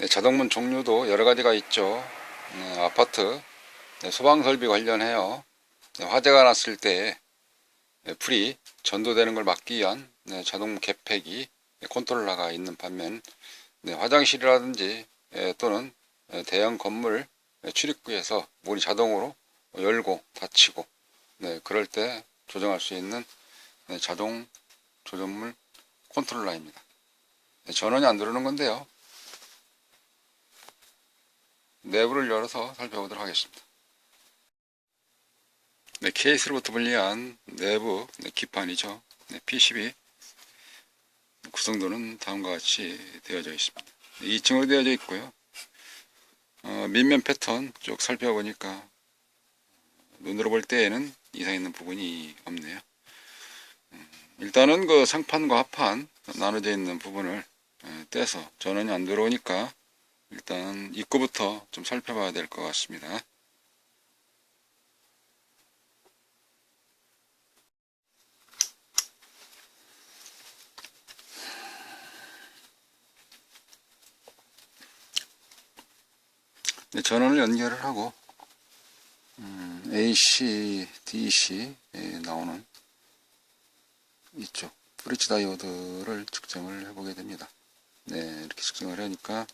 네, 자동문 종류도 여러 가지가 있죠. 네, 아파트 네, 소방 설비 관련해요. 네, 화재가 났을 때 네, 불이 전도되는 걸 막기 위한 네, 자동 개폐기 네, 컨트롤러가 있는 반면 네, 화장실이라든지 예, 또는 예, 대형 건물 예, 출입구에서 문이 자동으로 열고 닫히고 네, 그럴 때 조정할 수 있는 네, 자동 조정물 컨트롤러입니다. 네, 전원이 안 들어오는 건데요. 내부를 열어서 살펴보도록 하겠습니다. 네, 케이스로부터 분리한 내부 네, 기판이죠. 네, PCB 구성도는 다음과 같이 되어져 있습니다. 2층으로 되어져 있고요. 어, 밑면 패턴 쭉 살펴보니까 눈으로 볼 때에는 이상 있는 부분이 없네요. 음, 일단은 그 상판과 하판 나눠져 있는 부분을 에, 떼서 전원이 안 들어오니까 일단 입구부터 좀 살펴봐야 될 것 같습니다. 네, 전원을 연결을 하고 음, AC, DC 에 나오는 이쪽 브릿지 다이오드를 측정을 해보게 됩니다. 네, 이렇게 측정을 하니까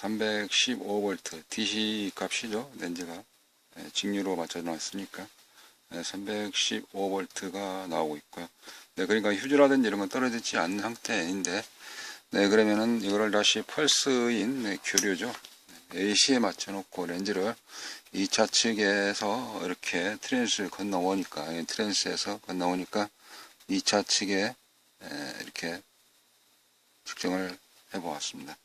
315V DC 값이죠. 렌즈가 네, 직류로 맞춰 놨으니까 네, 315V가 나오고 있고요. 네, 그러니까 휴지라든지 이런 건 떨어지지 않는 상태인데 네, 그러면은 이거를 다시 펄스인 네, 교류죠. AC에 맞춰 놓고 렌즈를 2차 측에서 이렇게 트랜스를 건너오니까 이 트랜스에서 건너오니까 2차 측에 에, 이렇게 측정을 해 보았습니다.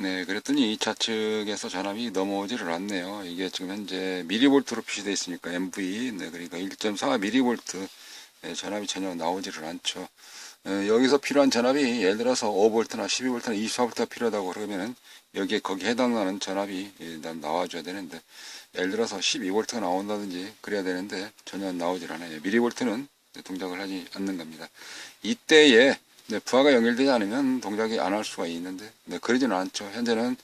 네, 그랬더니 2차 측에서 전압이 넘어오지를 않네요. 이게 지금 현재 미리볼트로 표시되어 있으니까 MV, 네, 그러니까 1.4 미리볼트 네, 전압이 전혀 나오지를 않죠. 에, 여기서 필요한 전압이 예를 들어서 5V나 12V나 24V가 필요하다고 그러면은 여기에 거기에 해당하는 전압이 일단 나와줘야 되는데 예를 들어서 12V가 나온다든지 그래야 되는데 전혀 나오질 않아요. 미리볼트는 동작을 하지 않는 겁니다. 이때에 네, 부하가 연결되지 않으면 동작이 안 할 수가 있는데 네, 그러지는 않죠. 현재는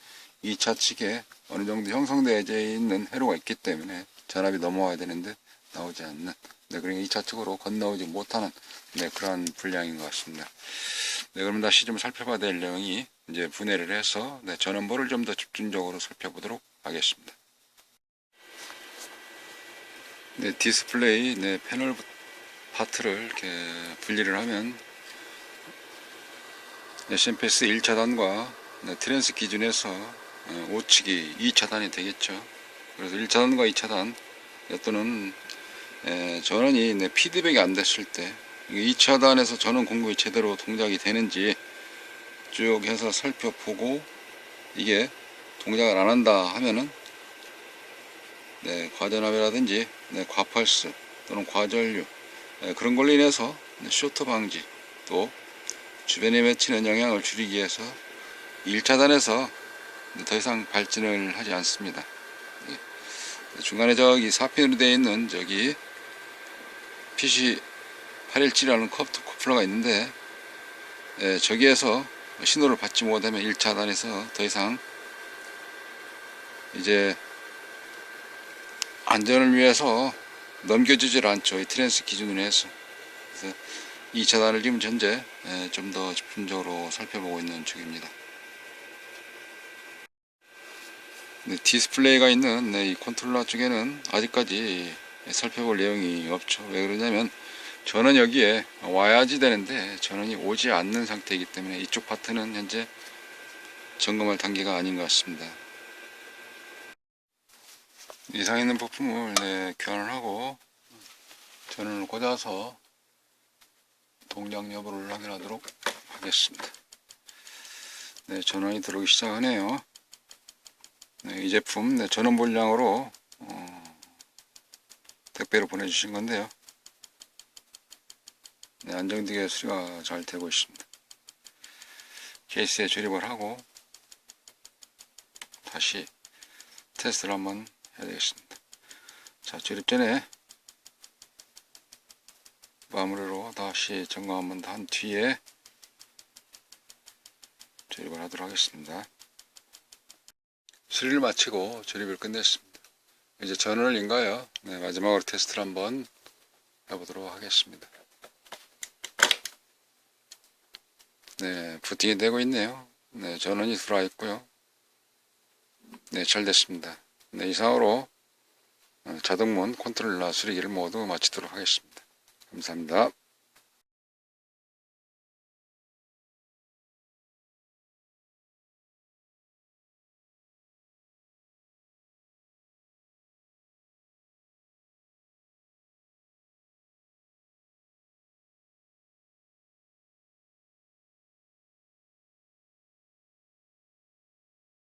2차 측에 어느 정도 형성되어 있는 회로가 있기 때문에 전압이 넘어와야 되는데 나오지 않는 네, 그러니까 2차 측으로 건너오지 못하는 네, 그러한 분량인 것 같습니다. 네, 그럼 다시 좀 살펴봐야 될 내용이 이제 분해를 해서 네, 전원부를 좀 더 집중적으로 살펴보도록 하겠습니다. 네, 디스플레이 네, 패널 파트를 이렇게 분리를 하면 SMPS 1차단과 네, 트랜스 기준에서 어, 오측이 2차단이 되겠죠. 그래서 1차단과 2차단 또는 에, 전원이 네, 피드백이 안 됐을 때 2차단에서 전원 공급이 제대로 동작이 되는지 쭉 해서 살펴보고 이게 동작을 안 한다 하면은 네, 과전압이라든지 네, 과펄스 또는 과전류 네, 그런 걸로 인해서 네, 쇼트 방지 또 주변에 맺히는 영향을 줄이기 위해서 1차단에서 더 이상 발진을 하지 않습니다. 예. 중간에 저기 4핀으로 되어 있는 저기 PC 817이라는 커프트 코플러가 있는데 예, 저기에서 신호를 받지 못하면 1차단에서 더 이상 이제 안전을 위해서 넘겨주질 않죠. 이 트랜스 기준으로 해서. 그래서 2차단을 지금 현재 좀 더 집중적으로 살펴보고 있는 중입니다. 네, 디스플레이가 있는 네, 이 컨트롤러 쪽에는 아직까지 살펴볼 내용이 없죠. 왜 그러냐면 저는 여기에 와야지 되는데 전원이 오지 않는 상태이기 때문에 이쪽 파트는 현재 점검할 단계가 아닌 것 같습니다. 이상 있는 부품을 네, 교환을 하고 전원을 꽂아서 동작 여부를 확인하도록 하겠습니다. 네, 전원이 들어오기 시작하네요. 네, 이 제품 네, 전원 분량으로 어, 택배로 보내주신 건데요. 네, 안정되게 수리가 잘 되고 있습니다. 케이스에 조립을 하고 다시 테스트를 한번 해야 되겠습니다. 자, 조립 전에 마무리로 다시 점검 한번 한 뒤에 조립을 하도록 하겠습니다. 수리를 마치고 조립을 끝냈습니다. 이제 전원을 인가요? 네, 마지막으로 테스트를 한번 해보도록 하겠습니다. 네, 부팅이 되고 있네요. 네, 전원이 들어와 있고요. 네, 잘 됐습니다. 네, 이상으로 어, 자동문 컨트롤러 수리기를 모두 마치도록 하겠습니다. 감사합니다.